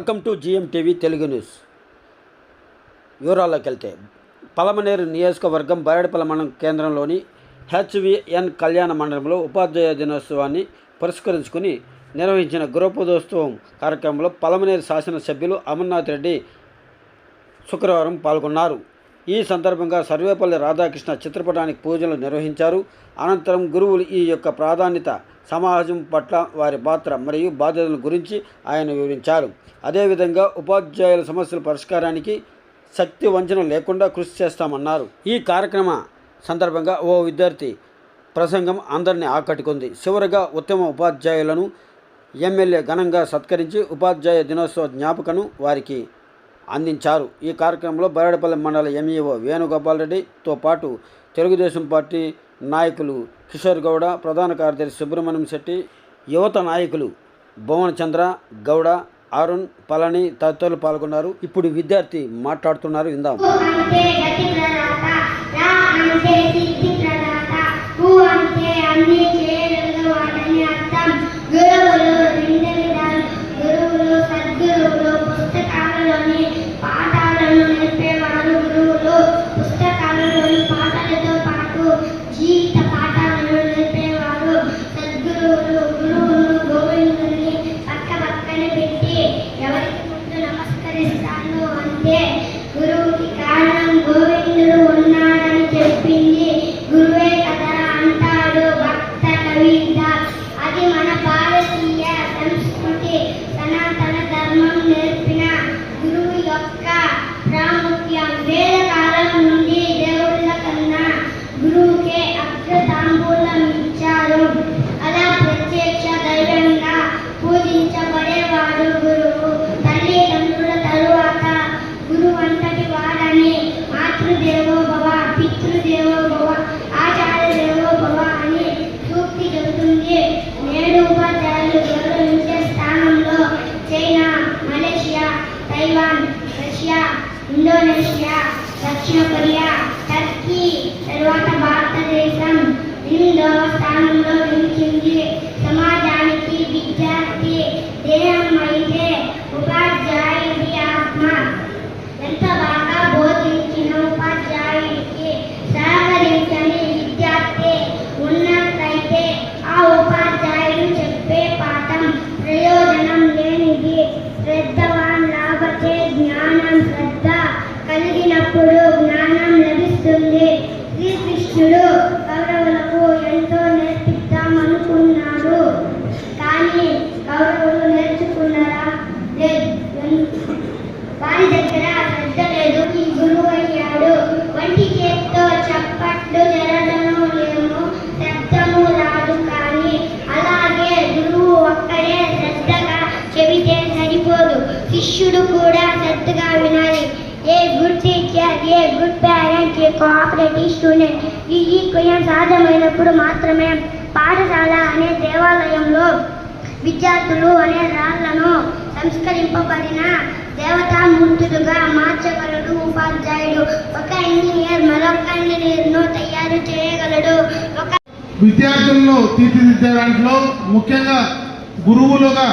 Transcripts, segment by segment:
Welcome to GM TV Telugu news. వివరాల్లోకి వెళ్తే పలమనేరు నియోజకవర్గం బయడపల్లి మండలం కేంద్రంలోని హెచ్విఎన్ కళ్యాణ మండలంలో ఉపాధ్యాయ దినోత్సవాన్ని పురస్కరించుకుని నిర్వహించిన గృహపదోత్సవం కార్యక్రమంలో పలమనేరు శాసనసభ్యులు అమర్నాథ్ రెడ్డి శుక్రవారం పాల్గొన్నారు. ఈ సందర్భంగా సర్వేపల్లి రాధాకృష్ణ చిత్రపటానికి పూజలు నిర్వహించారు. అనంతరం గురువులు ఈ యొక్క ప్రాధాన్యత సమాజం పట్ల వారి పాత్ర మరియు బాధ్యతల గురించి ఆయన వివరించారు. అదేవిధంగా ఉపాధ్యాయుల సమస్యల పరిష్కారానికి శక్తి వంచన లేకుండా కృషి చేస్తామన్నారు. ఈ కార్యక్రమ సందర్భంగా ఓ విద్యార్థి ప్రసంగం అందరినీ ఆకట్టుకుంది. చివరగా ఉత్తమ ఉపాధ్యాయులను ఎమ్మెల్యే ఘనంగా సత్కరించి ఉపాధ్యాయ దినోత్సవ జ్ఞాపకను వారికి అందించారు. ఈ కార్యక్రమంలో బరాడపల్లి మండల ఎంఈఓ వేణుగోపాల్ రెడ్డితో పాటు తెలుగుదేశం పార్టీ నాయకులు కిషోర్ గౌడ ప్రధాన కార్యదర్శి సుబ్రహ్మణ్యం శెట్టి యువత నాయకులు భువనచంద్ర గౌడ అరుణ్ పళని తదితరులు పాల్గొన్నారు. ఇప్పుడు విద్యార్థి మాట్లాడుతున్నారు విందాం. అంటే それ。రష్యా ఇండోనేషియా దక్షిణ కొరియా టర్కీ తరువాత భారతదేశం. ఎనిమిదవ స్థానంలో నిలిచింది సమాజ వారి దగ్గర శ్రద్ధ లేదు ఈ గురువు అయ్యాడు. వంటి చేత్తో చప్పట్లు జరగను లేము శబ్దము రాదు కానీ అలాగే గురువు ఒక్కడే శ్రద్ధగా చెబితే సరిపోదు. శిష్యుడు కూడా శ్రద్ధగా వినాలి. A good teacher a good parent a cooperative student ఈ ఈక్వయం సాధ్యమైనప్పుడు మాత్రమే పాఠశాల అనే దేవాలయంలో విద్యార్థులు అనే రాళ్ళను సంస్కరింపబడిన దేవతామూర్తులుగా మార్చగలడు ఉపాధ్యాయుడు. ఒక ఇంజనీర్ మరొక ఇంజనీర్ను తయారు చేయగలడు. ఒక విద్యార్థులను తీర్చిదిద్దే దాంట్లో ముఖ్యంగా గురువులుగా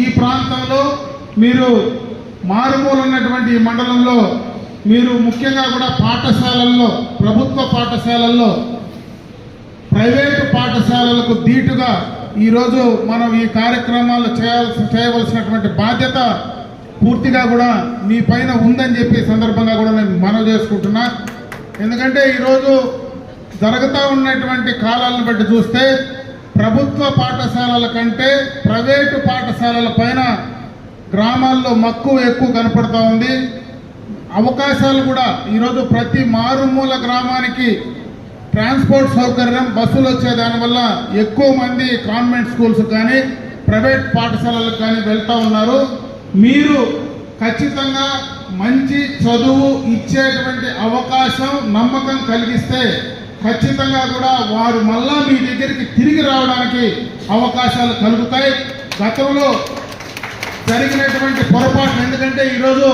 ఈ ప్రాంతంలో మీరు మారుమూలు ఉన్నటువంటి ఈ మండలంలో మీరు ముఖ్యంగా కూడా పాఠశాలల్లో ప్రభుత్వ పాఠశాలల్లో ప్రైవేటు పాఠశాలలకు ధీటుగా ఈరోజు మనం ఈ కార్యక్రమాలు చేయాల్సి చేయవలసినటువంటి బాధ్యత పూర్తిగా కూడా మీ పైన ఉందని చెప్పి సందర్భంగా కూడా నేను మనవి చేసుకుంటున్నా. ఎందుకంటే ఈరోజు జరుగుతూ ఉన్నటువంటి కాలాలను బట్టి చూస్తే ప్రభుత్వ పాఠశాలల కంటే ప్రైవేటు పాఠశాలల పైన గ్రామాల్లో మక్కువ ఎక్కువ కనపడుతూ ఉంది. అవకాశాలు కూడా ఈరోజు ప్రతి మారుమూల గ్రామానికి ట్రాన్స్పోర్ట్ సౌకర్యం బస్సులు వచ్చే దానివల్ల ఎక్కువ మంది కాన్వెంట్ స్కూల్స్ కానీ ప్రైవేట్ పాఠశాలలకు కానీ వెళ్తూ ఉన్నారు. మీరు ఖచ్చితంగా మంచి చదువు ఇచ్చేటువంటి అవకాశం నమ్మకం కలిగిస్తే ఖచ్చితంగా కూడా వారు మళ్ళా మీ దగ్గరికి తిరిగి రావడానికి అవకాశాలు కలుగుతాయి. గతంలో జరిగినటువంటి పొరపాట్లు ఎందుకంటే ఈరోజు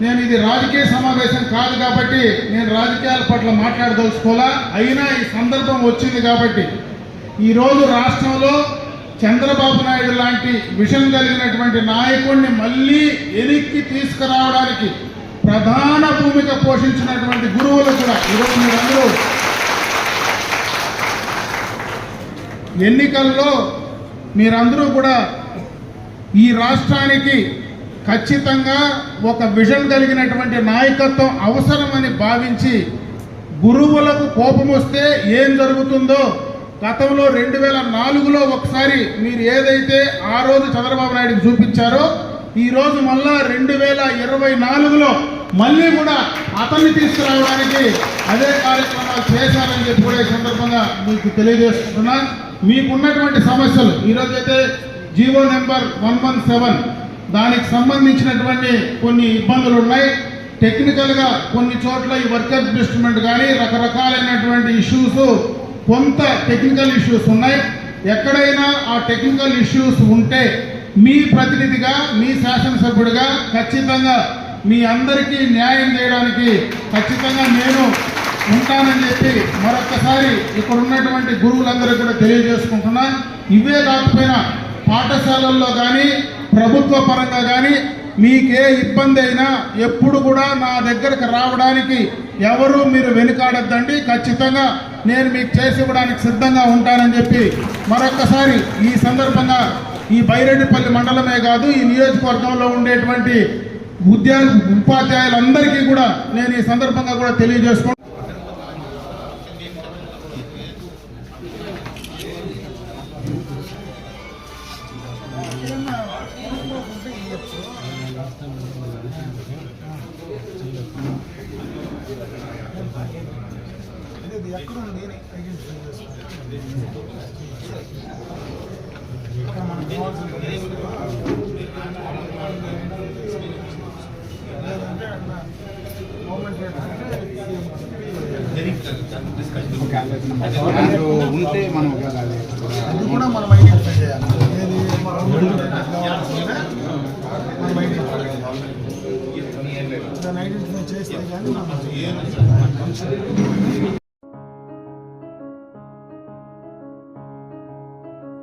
నేను ఇది రాజకీయ సమావేశం కాదు కాబట్టి నేను రాజకీయాల పట్ల మాట్లాడదలుచుకోవాలా? అయినా ఈ సందర్భం వచ్చింది కాబట్టి. ఈరోజు రాష్ట్రంలో చంద్రబాబు నాయుడు లాంటి విషయం కలిగినటువంటి నాయకుడిని మళ్ళీ ఎనిక్కి తీసుకురావడానికి ప్రధాన భూమిక పోషించినటువంటి గురువులు కూడా ఈరోజు మీరందరూ. ఎన్నికల్లో మీరందరూ కూడా ఈ రాష్ట్రానికి ఖచ్చితంగా ఒక విజన్ కలిగినటువంటి నాయకత్వం అవసరమని భావించి గురువులకు కోపం వస్తే ఏం జరుగుతుందో గతంలో రెండు వేల నాలుగులో ఒకసారి మీరు ఏదైతే ఆ రోజు చంద్రబాబు నాయుడుకి చూపించారో ఈరోజు మళ్ళా రెండు వేల ఇరవై నాలుగులో మళ్ళీ కూడా అతన్ని తీసుకురావడానికి అదే కార్యక్రమాలు చేశారని చెప్పి కూడా ఈ సందర్భంగా మీకు తెలియజేస్తున్నా మీకున్నటువంటి సమస్యలు ఈరోజు అయితే GO number one one seven దానికి సంబంధించినటువంటి కొన్ని ఇబ్బందులు ఉన్నాయి టెక్నికల్గా కొన్ని చోట్ల ఈ వర్క్ అడ్జస్ట్మెంట్ కానీ రకరకాలైనటువంటి ఇష్యూస్ కొంత టెక్నికల్ ఇష్యూస్ ఉన్నాయి. ఎక్కడైనా ఆ టెక్నికల్ ఇష్యూస్ ఉంటే మీ ప్రతినిధిగా మీ శాసనసభ్యుడిగా ఖచ్చితంగా మీ అందరికీ న్యాయం చేయడానికి ఖచ్చితంగా నేను ఉంటానని చెప్పి మరొకసారి ఇక్కడ ఉన్నటువంటి గురువులందరూ కూడా తెలియజేసుకుంటున్నా. ఇవే కాకపోయినా పాఠశాలల్లో కానీ ప్రభుత్వ పరంగా కానీ మీకే ఇబ్బంది అయినా ఎప్పుడు కూడా నా దగ్గరకు రావడానికి ఎవరు మీరు వెనుకాడద్దండి. ఖచ్చితంగా నేను మీకు చేసి ఇవ్వడానికి సిద్ధంగా ఉంటానని చెప్పి మరొకసారి ఈ సందర్భంగా ఈ బైరెడ్డిపల్లి మండలమే కాదు ఈ నియోజకవర్గంలో ఉండేటువంటి ఉద్యా ఉపాధ్యాయులందరికీ కూడా నేను ఈ సందర్భంగా కూడా తెలియజేసుకుంటాను ఉంటే మనం అది కూడా మనం ఐడెంటిఫై చేయాలి మనం ఐడెంటిఫై చేయాలి దాన్ని ఐడెంటిఫై చేస్తే కానీ